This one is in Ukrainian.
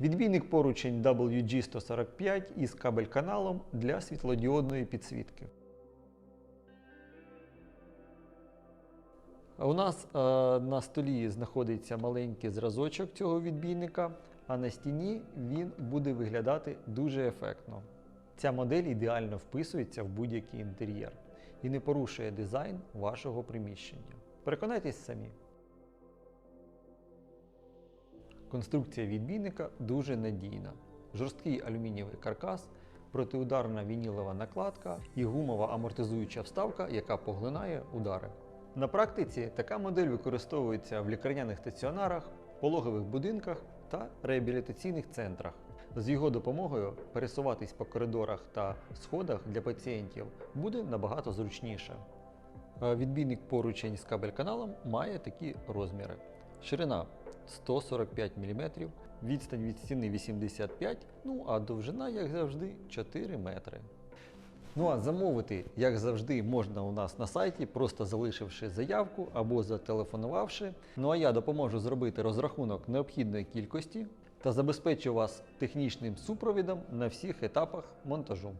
Відбійник поручень WG145 із кабель-каналом для світлодіодної підсвітки. У нас е, на столі знаходиться маленький зразочок цього відбійника, а на стіні він буде виглядати дуже ефектно. Ця модель ідеально вписується в будь-який інтер'єр і не порушує дизайн вашого приміщення. Переконайтесь самі. Конструкція відбійника дуже надійна. Жорсткий алюмінієвий каркас, протиударна вінілова накладка і гумова амортизуюча вставка, яка поглинає удари. На практиці така модель використовується в лікарняних стаціонарах, пологових будинках та реабілітаційних центрах. З його допомогою пересуватись по коридорах та сходах для пацієнтів буде набагато зручніше. Е, Відбійник поручень з кабель-каналом має такі розміри. Ширина 145 мм, відстань від стіни 85 ну а довжина, як завжди, 4 метри. Ну а замовити, як завжди, можна у нас на сайті, просто залишивши заявку або зателефонувавши. Ну а я допоможу зробити розрахунок необхідної кількості та забезпечу вас технічним супровідом на всіх етапах монтажу.